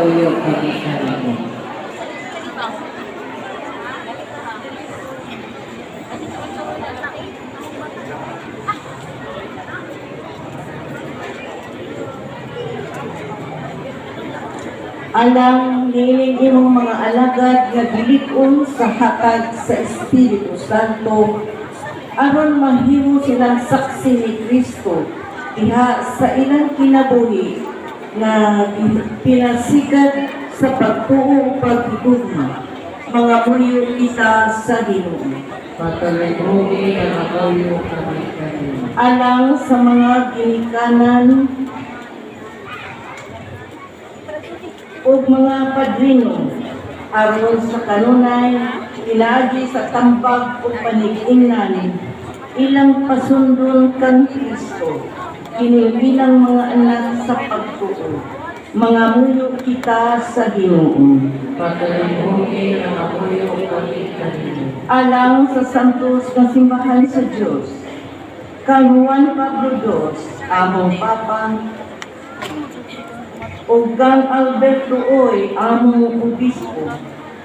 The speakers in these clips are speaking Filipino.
nakauyo kami sa inyo. Alang nining imong mga alagad nga gilikon sa hatag sa Espiritu Santo aron mahimo silang saksi ni Kristo diha sa ilang kinabuhi nga pinasikat sa pagtuo pagtugma mga muyo kita sa Ginoo. Patuloy na nakauyo kami alang sa mga ginikanan o mga padrino aron sa kanunay ilagi sa tambag o panigingnan ilang pasundon kang Kristo kini bilang mga anak sa pagtuo mga muyo kita sa Ginoo. Patuloy na nakauyo kami alang sa santos nga simbahan sa Dios kang Juan Pablo II among papa. Ug kang Alberto Oy among obispo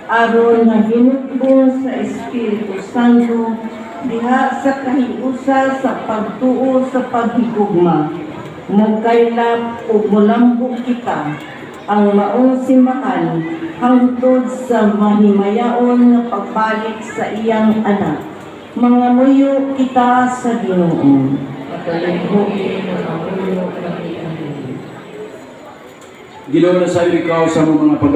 aron nga hinugbo sa Espiritu Santo diha sa kahiusa sa pagtuo sa paghigugma mukaylap ug mulambok kita ang maong simbahan hangtod sa mahimayaon nga pagbalik sa iyang anak mga muyo kita sa Ginoo sa inyo. Ginoo na sa ikaw sa mga pag